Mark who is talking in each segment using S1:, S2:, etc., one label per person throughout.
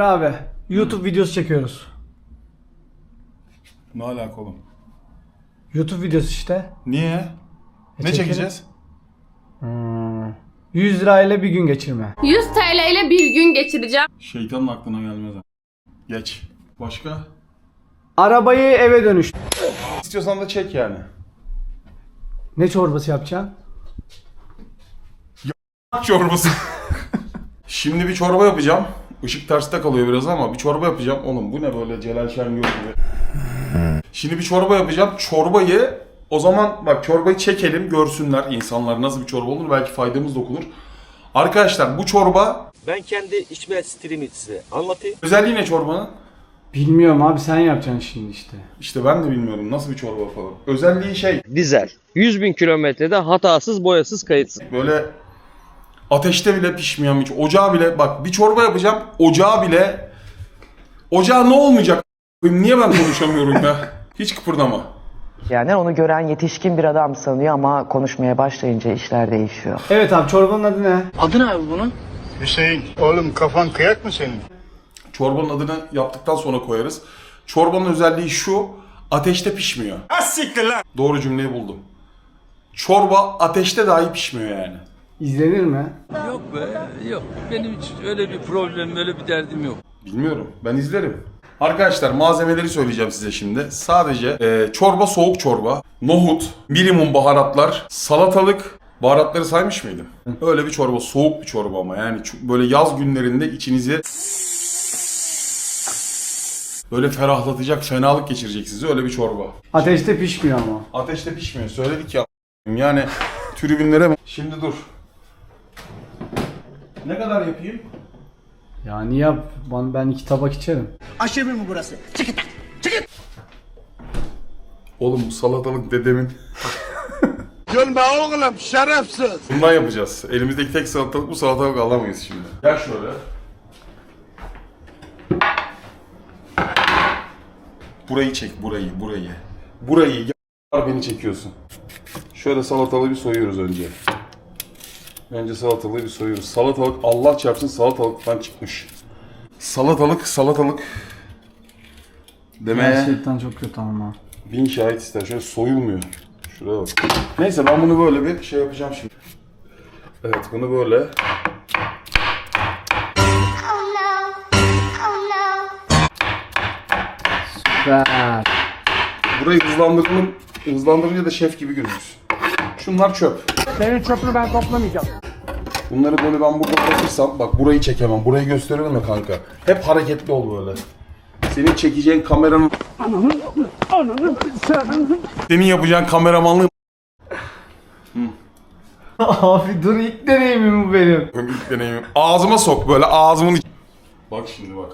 S1: Emre abi YouTube videosu çekiyoruz.
S2: Ne alaka oğlum?
S1: YouTube videosu işte.
S2: Niye? ne
S1: çekelim.
S2: çekeceğiz?
S1: 100 lirayla bir gün geçirme.
S3: 100 TL ile bir gün geçireceğim.
S2: Şeytanın aklına gelmez ha. Geç. Başka?
S1: Arabayı eve dönüş.
S2: İstiyorsan da çek yani.
S1: Ne çorbası yapacaksın?
S2: Çorbası. Şimdi bir çorba yapacağım. Işık terste kalıyor biraz ama bir çorba yapacağım. Oğlum bu ne böyle Celal Şengör gibi. Şimdi bir çorba yapacağım. Çorbayı o zaman bak çorbayı çekelim görsünler insanlar nasıl bir çorba olur. Belki faydamız dokunur. Arkadaşlar bu çorba
S4: Ben kendi içme stilimi size anlatayım.
S2: özelliği ne çorbanın?
S1: Bilmiyorum abi sen yapacaksın şimdi işte.
S2: İşte ben de bilmiyorum nasıl bir çorba falan. Özelliği şey
S4: Dizel. 100 bin kilometrede hatasız, boyasız, kayıtsız.
S2: böyle ateşte bile pişmeyen hiç ocağı bile bak bir çorba yapacağım ocağı bile ocağı ne olmayacak? Niye ben konuşamıyorum ya? Hiç kıpırdama.
S5: Yani onu gören yetişkin bir adam sanıyor ama konuşmaya başlayınca işler değişiyor.
S1: Evet abi çorbanın adı ne?
S6: Hüseyin, oğlum kafan kıyak mı senin?
S2: Çorbanın adını yaptıktan sonra koyarız. Çorbanın özelliği şu ateşte pişmiyor. Doğru cümleyi buldum. Çorba ateşte dahi pişmiyor yani.
S1: İzlenir mi?
S7: Yok be yok. Benim hiç öyle bir problemim, öyle bir derdim yok.
S2: Bilmiyorum. Ben izlerim. Arkadaşlar malzemeleri söyleyeceğim size şimdi. Sadece e, çorba soğuk çorba, nohut, minimum baharatlar, salatalık, Baharatları saymış mıydım? Öyle bir çorba, soğuk bir çorba ama yani çok- böyle yaz günlerinde içinizi böyle ferahlatacak, fenalık geçirecek sizi öyle bir çorba.
S1: Ateşte pişmiyor ama.
S2: Ateşte pişmiyor. Söyledik ya. Yani tribünlere mi? Şimdi dur. Ne kadar yapayım?
S1: Yani yap. Ben, ben iki tabak içerim.
S2: Oğlum bu salatalık dedemin.
S6: Gülme oğlum, şerefsiz.
S2: Bundan yapacağız. Elimizdeki tek salatalık bu salatalık alamayız şimdi. Gel şöyle. Burayı çek, burayı, burayı. Burayı y- beni çekiyorsun. Şöyle salatalığı bir soyuyoruz önce. Önce salatalığı bir soyuyoruz. Salatalık Allah çarpsın salatalıktan çıkmış. Salatalık, salatalık. Demeye
S1: Gerçekten çok kötü ama.
S2: bin şahit ister. Şöyle soyulmuyor. Şuraya bak. Neyse ben bunu böyle bir şey yapacağım şimdi. Evet bunu böyle.
S8: Oh no. Oh no.
S1: Süper.
S2: Burayı hızlandırdım. Hızlandırınca da şef gibi gözüksün. Şunlar çöp.
S1: Senin çöpünü ben toplamayacağım.
S2: Bunları böyle ben burada bırakırsam bak burayı çekemem. Burayı gösteriyorum ya kanka. Hep hareketli ol böyle. Senin çekeceğin kameranın... Senin yapacağın kameramanlığı
S1: abi dur ilk deneyimim bu benim.
S2: ilk deneyimim. Ağzıma sok böyle ağzımın iç- Bak şimdi bak.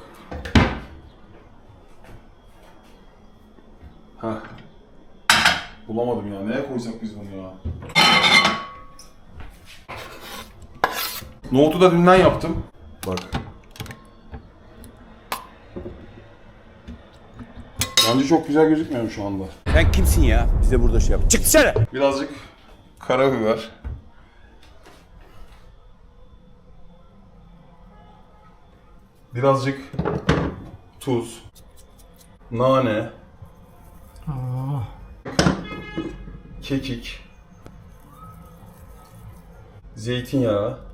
S2: Heh. Bulamadım ya. Neye koysak biz bunu ya? Nohutu da dünden yaptım. Bak. Bence çok güzel gözükmüyor şu anda?
S9: Sen kimsin ya? Bize burada şey yap. Çık dışarı.
S2: Birazcık karabiber. Birazcık tuz. Nane. Kekik. Zeytinyağı.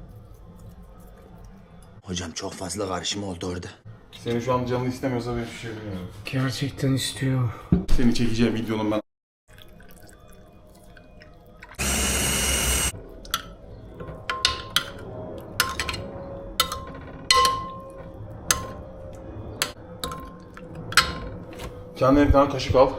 S9: Hocam çok fazla karışım oldu orada.
S2: Senin şu an canını istemiyorsa ben hiçbir şey bilmiyorum.
S1: Gerçekten istiyor.
S2: Seni çekeceğim videonun ben Kendine bir tane kaşık al.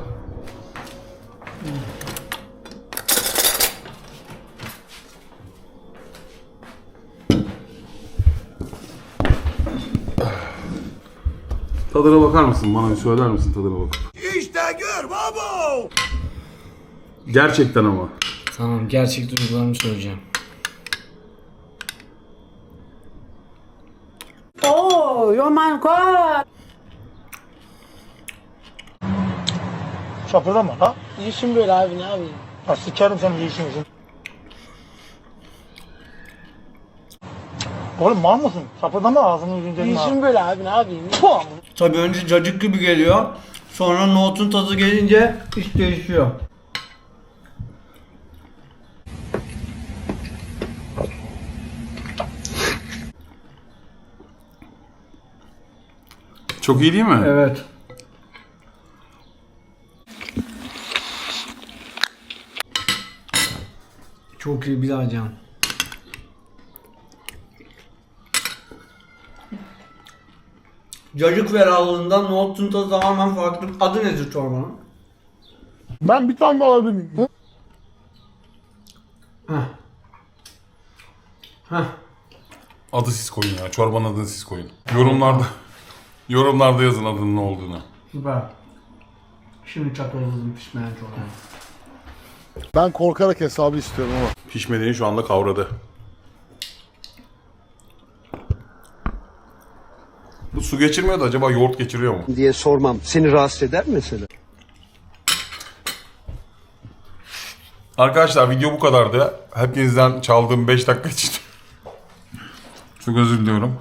S2: Tadına bakar mısın? Bana bir söyler misin tadına bakıp?
S9: İşte gör babo.
S2: Gerçekten ama.
S1: Tamam gerçek duygularımı söyleyeceğim.
S6: Şapırdama ha. İyisin böyle abi, ne yapayım? Ha, sikerim senin iyisiniz.
S10: Oğlum mal mısın? Sapırdama ağzını yüzünü İşim böyle abi ne yapayım?
S1: Tabii önce cacık gibi geliyor. Sonra nohutun tadı gelince iş değişiyor.
S2: Çok iyi değil mi?
S11: Evet.
S1: Çok iyi bir daha can. Cacık ferahlığından nohutun tadı tamamen farklı. Adı nedir çorbanın?
S10: Ben bir tane daha alabilir miyim?
S2: Adı siz koyun ya. Çorbanın adını siz koyun. Yorumlarda yorumlarda yazın adının ne olduğunu.
S1: Süper. Şimdi çatalımızın pişmeyen çorba.
S10: Ben korkarak hesabı istiyorum ama.
S2: Pişmediğini şu anda kavradı. Su geçirmiyor da acaba yoğurt geçiriyor mu?
S12: diye sormam. Seni rahatsız eder mi mesela?
S2: Arkadaşlar video bu kadardı. Hepinizden çaldığım 5 dakika için çok özür diliyorum.